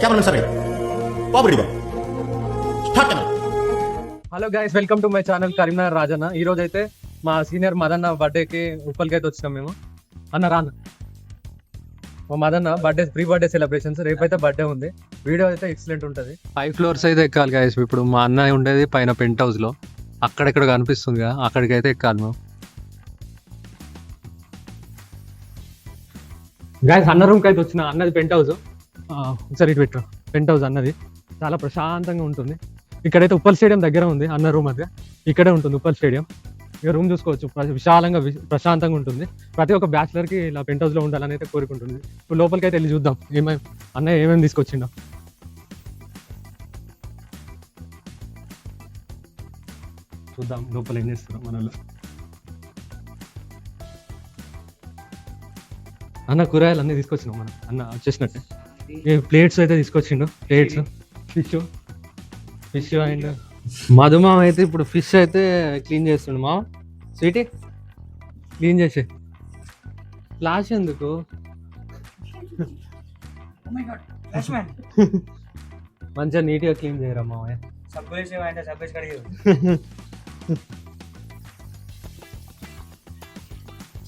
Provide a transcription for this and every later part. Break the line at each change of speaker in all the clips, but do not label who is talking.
Camera సరే బాబు ready Babu start camera
hello guys welcome to my channel Karimnagar Rajanna ఈ రోజు అయితే మా సీనియర్ మదన్న బర్త్డేకి ఉప్పల్కి అయితే వచ్చినాం మేము. అన్న రాన్న మా Madanna birthday pre birthday celebrations రేపైతే బర్త్డే ఉంది. వీడియో అయితే ఎక్సలెంట్ ఉంటుంది. ఫైవ్ ఫ్లోర్స్ అయితే ఎక్కాలి గైస్ ఇప్పుడు మా అన్న ఉండేది పైన పెంట్ హౌస్లో. అక్కడెక్కడ కనిపిస్తుంది కదా అక్కడికి అయితే ఎక్కాలి మేము. గాయస్ అన్న రూమ్కి అయితే వచ్చిన అన్నది పెంట్ హౌస్ ఒకసారి ఇటు పెట్టు. పెంట్ హౌస్ అన్నది. చాలా ప్రశాంతంగా ఉంటుంది. ఇక్కడైతే ఉప్పల్ స్టేడియం దగ్గర ఉంది అన్న రూమ్ అది. ఇక్కడే ఉంటుంది ఉప్పల్ స్టేడియం. ఇక రూమ్ చూసుకోవచ్చు. విశాలంగా ప్రశాంతంగా ఉంటుంది. ప్రతి ఒక్క బ్యాచిలర్కి ఇలా పెంట్ హౌస్లో ఉండాలని అయితే కోరుకుంటుంది. ఇప్పుడు లోపలికి అయితే వెళ్ళి చూద్దాం. ఏమేమి అన్నయ్య ఏమేమి తీసుకొచ్చిండో. చూద్దాం లోపల ఏం చేస్తారు మనలో అన్న కూరగాయలు అన్నీ తీసుకొచ్చినాం మనం. అన్న వచ్చేసినట్టే. ప్లేట్స్ అయితే తీసుకొచ్చిండు. ప్లేట్స్ ఫిష్ ఫిష్ అండ్ మధుమామ అయితే ఇప్పుడు ఫిష్ అయితే క్లీన్ చేస్తుండు మా స్వీటీ క్లీన్ చేసే. ఫ్లాష్ ఎందుకు? మంచిగా నీట్గా క్లీన్ చేయరా మామయ్య?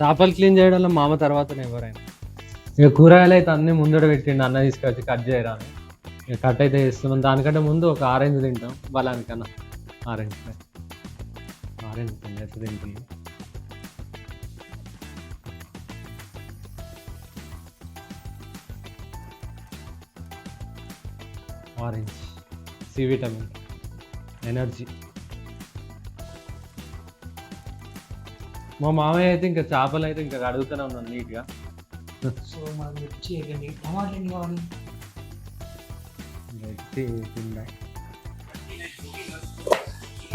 చేపలు క్లీన్ చేయడంలో మామ తర్వాతనే ఎవరైనా. ఇక కూరగాయలు అయితే అన్ని ముందర పెట్టిండు అన్న తీసుకొచ్చి కట్ చేయరా అని ఇక కట్ అయితే చేస్తున్నాం. దానికంటే ముందు ఒక ఆరెంజ్ తింటాం బలానికన్నా. ఆరెంజ్ ఆరెంజ్ అయితే తింటుంది ఆరెంజ్ సి విటమిన్ ఎనర్జీ. మా మామయ్య అయితే ఇంకా చేపలు అయితే ఇంకా అడుగుతూనే ఉన్నాను నీట్గా.
సో మనం మిర్చి వేయండి టమాటాలు ఎన్ని కావాలి?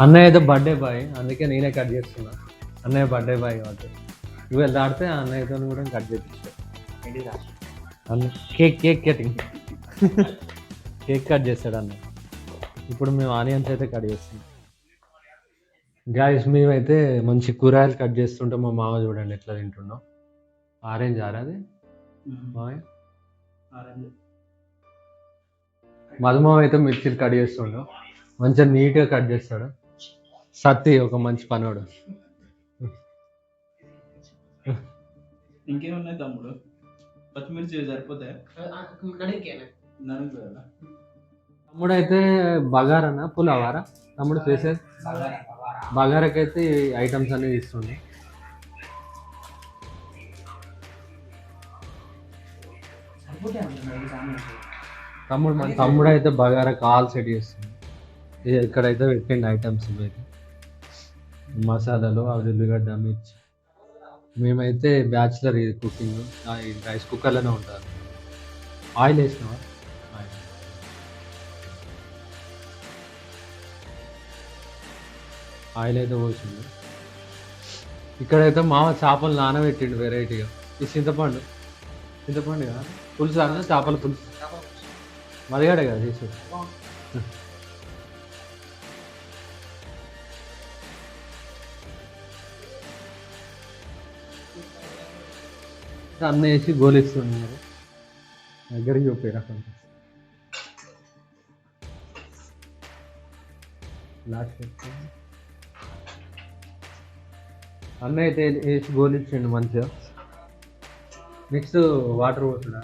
అన్నయ్య అయితే బర్త్డే బాయ్ అందుకే నేనే కట్ చేస్తున్నా. అన్నయ్య బర్త్డే బాయ్ కాబట్టి. ఇవాళ దాడితే అన్నయ్యతో కూడా కట్ చేపించా అన్న cake cake cutting. Cake cut చేస్తాడు అన్న ఇప్పుడు మేము ఆనియన్స్ అయితే కట్ చేస్తున్నాం. గాయస్ మేమైతే మంచి కూరగాయలు కట్ చేస్తుంటే మా మామ చూడండి ఎట్లా తింటున్నాం ఆరెంజ్ ఆరాది మామయ్య మధుమావ అయితే మిర్చిలు కట్ చేస్తుండు. మంచిగా నీట్గా కట్ చేస్తాడు. సత్తి ఒక మంచి పనోడు.
ఇంకేమున్నాయి తమ్ముడు? పచ్చిమిర్చి సరిపోతాయి?
తమ్ముడు అయితే బగారనా? పులావారా తమ్ముడు చేసేది? బగారకైతే ఐటమ్స్ అనేవి ఇస్తుంది తమ్ముడు మన తమ్ముడు అయితే బగారా కాల్ సెట్ చేస్తుంది. ఇక్కడైతే పెట్టండి ఐటమ్స్ ఇవైతే. మసాలాలు అవి ఉల్లిగడ్డ మిర్చి. మేమైతే బ్యాచిలర్ ఇది కుకింగ్ రైస్ కుక్కర్లోనే ఉంటారు. ఆయిల్ వేసినావా? ఆయిల్ అయితే పోసిండు. ఇక్కడైతే మామ చేపలు నానబెట్టిండు వెరైటీగా. ఈ చింతపండు. చింతపండు కదా? పులుసు అన్న చేపల పులుసు? మదిగాడే కదా చేసి అన్న వేసి గోలిస్తున్నారు దగ్గరికి చూపారు అక్కడ లాస్ట్ అన్న అయితే వేసి గోలిచ్చిండు మంచిగా? నెక్స్ట్ వాటర్ పోతున్నా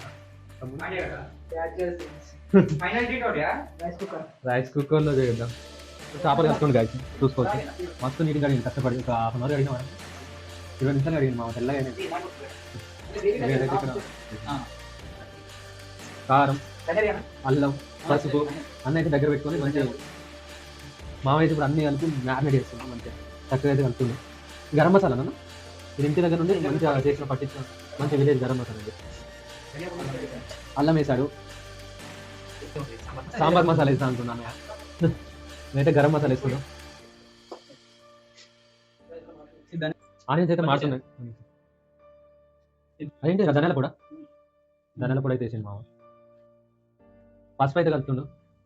రైస్ కుక్కర్లో చేద్దాం. చేపలు కట్టుకోండి గాయ చూసుకోవచ్చు. మస్తు నీట్గా అడిగింది కష్టపడి. ఒక హాఫ్ అన్ అవర్ అడిగిన ఇరవై నిమిషాలు అడిగింది మా తెల్లగా కారం అల్లం పసుపు అన్నీ అయితే దగ్గర పెట్టుకొని మంచిగా మామయ్య ఇప్పుడు అన్ని కలిపి మ్యారినేట్ చేస్తున్నాం మంచిగా. చక్కగా అయితే కలుపుతుంది గరం మసాలా నాన్న ఇది ఇంటి దగ్గర నుండి మంచిగా చేసిన పట్టించిన మంచి విలేజ్ గరం మసాలా ఇది. అల్లం వేసాడు సాంబార్ మసాలా వేస్తా అంటున్నాను నేనైతే గరం మసాలా వేసుకున్నాం ఆనియన్స్ అయితే మారుతున్నాయి. అదేంటి ధనాల కూడా ధనియాల కూడా అయితే వేసింది మామ. పసుపు అయితే కలుపుతుండు.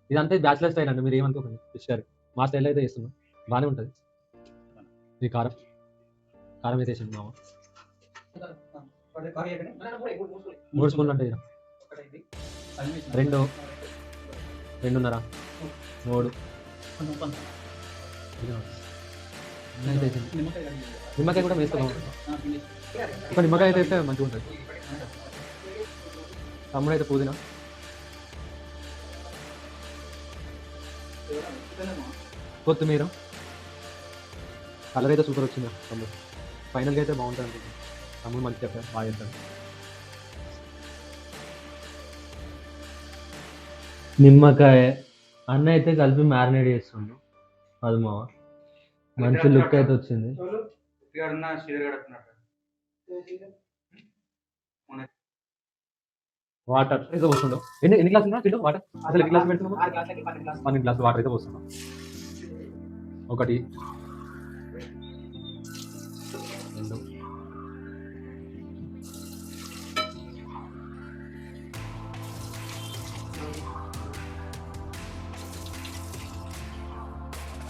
ఇదంతా బ్యాచిలర్ స్టైల్ అండి మీరు ఏమనుకోకండి. ఫిష్ కర్రీ మా స్టైల్ అయితే వేస్తున్నాం. బాగానే ఉంటుంది. ఇది కారం? కారం వేసేసింది మామ. మూడు స్పూన్లు అంటే రెండు. రెండున్నర. మూడు. నిమ్మకాయ కూడా వేసుకో ఒక నిమ్మకాయ అయితే వేస్తే మంచిగా ఉంటుంది. తమ్ముడు అయితే పుదీనా? కొత్తిమీర. కలర్ అయితే సూపర్ వచ్చింది తమ్ముడు. ఫైనల్గా అయితే బాగుంటుంది. తమ్ముడు మంచి చెప్పారు. బాగా చేస్తాడు నిమ్మకాయ అన్న అయితే కలిపి మ్యారినేట్ చేస్తుండు. అది మావ మంచి లుక్ అయితే వచ్చింది. వాటర్ అయితే పోస్తుండో. ఎన్ని ఎన్ని గ్లాసులు ఉన్నా వాటర్? అసలు ఎన్ని గ్లాసులు పెడుతున్నాము పన్నెండు గ్లాసులు. వాటర్ అయితే పోస్తున్నాం ఒకటి. రెండు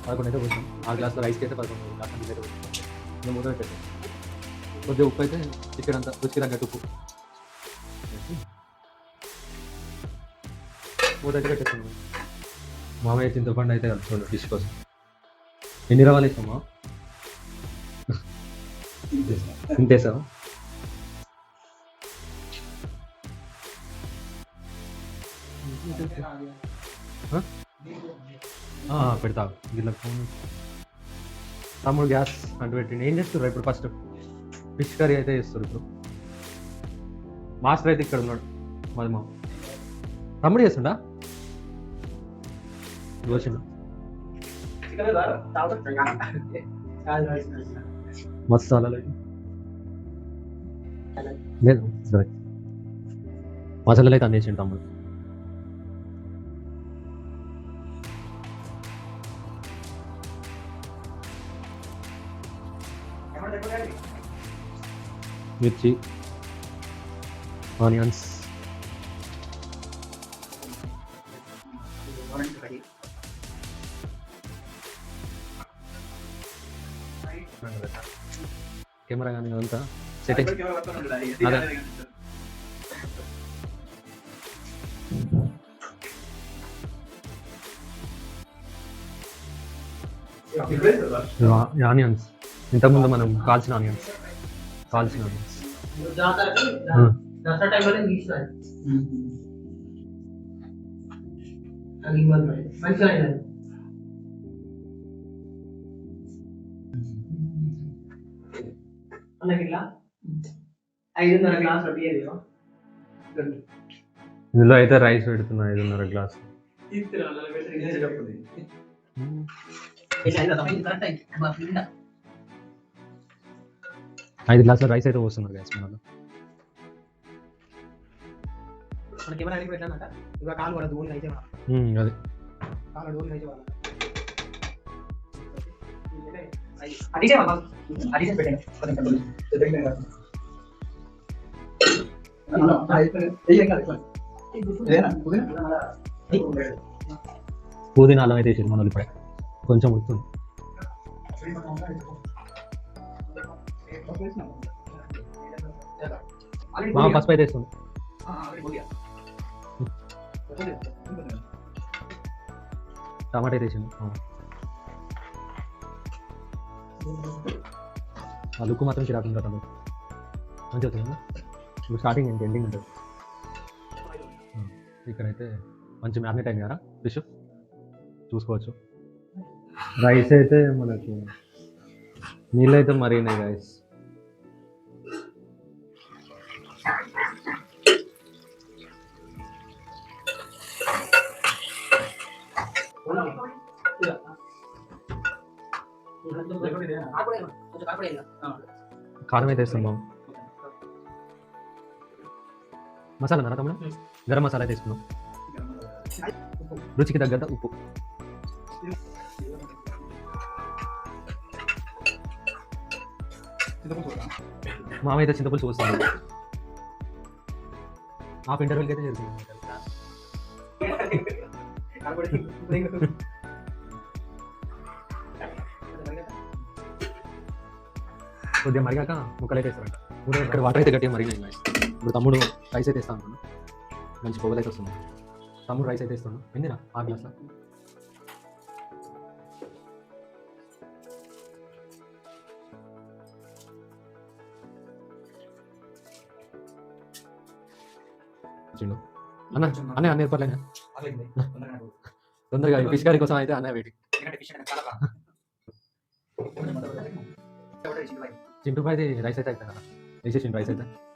పదకొండు అయితే పోసాం ఆరు గ్లాసులు రైస్కి అయితే పదకొండు గ్లాసులు నీళ్ళు అయితే పోసాం ఇంకా మూడు పెట్టేసాం కొద్దిగా ఉప్పు అయితే చికెన్ అంతా రుచికి తగ్గట్టు ఉప్పు వేసి మూడు అయితే పెట్టేసాం మామయ్య చింతపండు అయితే కలుపుకోండి ఫిష్ కోసం ఎన్ని రవ్వలు వేసామా తింటేసాం పెడతా. గిన్నె ఫోన్. తమ్ముడు గ్యాస్ అంటు పెట్టిండి. ఏం చేస్తారు ఇప్పుడు ఫస్ట్? ఫిష్ కర్రీ అయితే చేస్తారు ఇప్పుడు. మాస్టర్ అయితే ఇక్కడ ఉన్నాడు. మాది మా తమ్ముడు చేస్తుండా? దోషిండు మస్తు అలా లేదు. సరే మసాలాలు అయితే అందించండి తమ్ముడు. మిర్చి ఆనియన్స్. కెమెరా కానీ అంతా సెట్టింగ్ అదే. ఆనియన్స్ ఇంతకుముందు మనం కాల్చిన ఆనియన్స్ కాల్చిన ఆనియన్స్
జాతరకి
ఆ.
దసరా టైంలోనే తీసినారు అది ఇవ్వాలి మరి. మంచిగా అయినది అన్నకి ఇట్లా ఐదున్నర ఇవ్వ.
ఇందులో అయితే రైస్ పెడుతున్నా ఐదున్నర గ్లాస్. ఐదు గ్లాసుల రైస్ అయితే పోస్తున్నారు గ్యాస్ మనలో
మన కెమెరా అడిగి పెట్టానంట ఇక కాలు కూడా దూరం అయితే
అదే
కాలు దూరం అయితే వాళ్ళ.
పుదీనా అల్లం అయితే వేసేది మనలో ఇప్పుడే కొంచెం ఉడుతుంది మా పసుపు అయితే వేస్తుంది టమాటా అయితే వేసింది ఆ. లుక్ మాత్రం చిరాకు ఉంటుంది టమాటో మంచిగా అవుతుంది ఇప్పుడు స్టార్టింగ్ ఏంటి? ఎండింగ్ ఉంటుంది ఇక్కడైతే మంచి మ్యాగ్నెట్ అయింది కదా? ఫిష్ చూసుకోవచ్చు. రైస్ అయితే మనకి నీళ్ళు అయితే మరిగినాయి రైస్ కారం అయితే వేస్తాం బాబు మసాలా అన్నారా తమ్ముడు గరం మసాలా అయితే వేసుకున్నాం రుచికి తగ్గంత ఉప్పు మామ అయితే చింతపులుసు వస్తుంది హాఫ్ ఇంటర్వెల్కి అయితే జరుగుతుంది కొద్దిగా మరిగాక ముక్కలు అయితే వేస్తారంట. ఇక్కడ వాటర్ అయితే గట్టిగా మరిగినాయి. ఇప్పుడు తమ్ముడు రైస్ అయితే అనుకున్నా మంచి పొగలైతే వస్తుంది తమ్ముడు రైస్ అయితే ఇస్తున్నాడు ఎన్నిరా ఆ గ్లాస్ చిండు. అన్న అన్న అన్న ఏర్పాట్లేనా తొందరగా ఫిష్ కర్రీ కోసం అయితే అన్న వెయిటింగ్ చింటూ పైది రైస్ అయితే అయిపోయింది వేసేసిండు రైస్ అయితే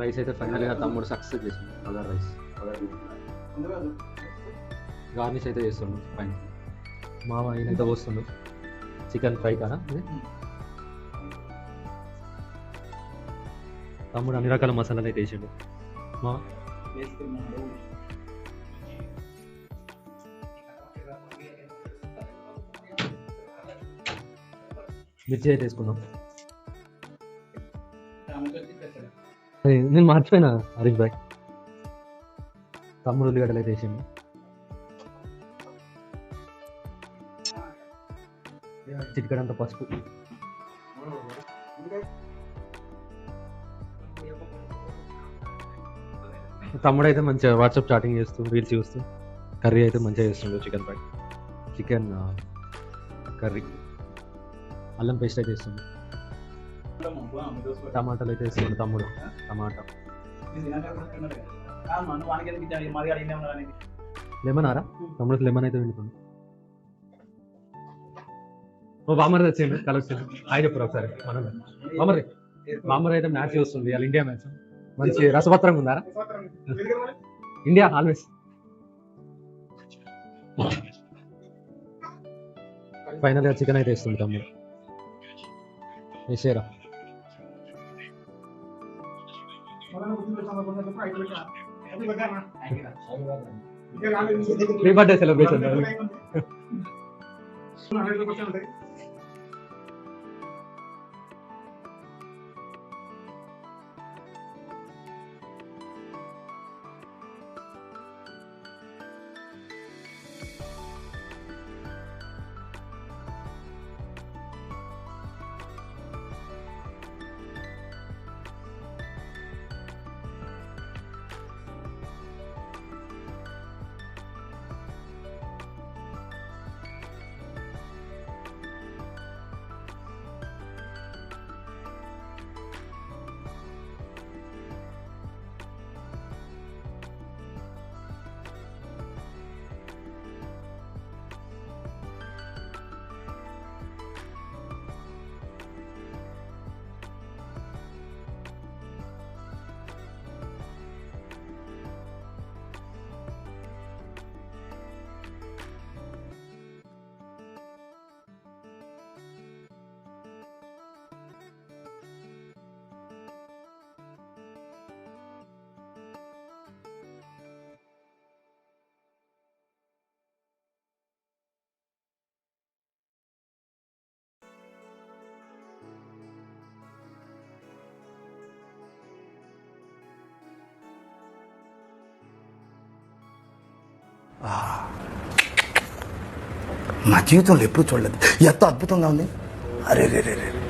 రైస్ అయితే ఫైనల్గా తమ్ముడు సక్సెస్ చేసింది అదర్ రైస్. గార్నిష్ అయితే చేస్తుండు పైన మామ ఆయన అయితే పోస్తుండు. చికెన్ ఫ్రై కదా తమ్ముడు అన్ని రకాల మసాలాలు అయితే వేసాడు మా మిర్చి అయితే వేసుకున్నాం నేను మర్చిపోయినా హరీష్ భాయ్ తమ్ముడు ఉల్లిగడ్డలు అయితే వేసిండు. చిటికడంత పసుపు. తమ్ముడు అయితే మంచిగా వాట్సాప్ చాటింగ్ చేస్తూ రీల్స్ చూస్తూ కర్రీ అయితే మంచిగా చేస్తుండే చికెన్ ఫ్రై చికెన్ కర్రీ. అల్లం పేస్ట్ అయితే వేస్తుండు టమాటాలు అయితే వేస్తుండు తమ్ముడు. టమాటా. లెమన్ ఆరా తమ్ముడు లెమన్ అయితే వింటుంది ఓ బామర్ తెచ్చేయండి కలెక్షన్ హాయ్ చెప్పరు ఒకసారి మనం బామర్ బామర్ అయితే మ్యాచ్ చూస్తుంది వాళ్ళ ఇండియా మ్యాచ్. మంచి రసపత్రంగా ఉందారా? India always. ఫైనల్గా చికెన్ అయితే ఇస్తుంది తమ్ముడు. వేసేరా ప్రీ బర్త్డే సెలబ్రేషన్
నా జీవితంలో ఎప్పుడు చూడలేదు. ఎంత అద్భుతంగా ఉంది. అరే రే రే రే.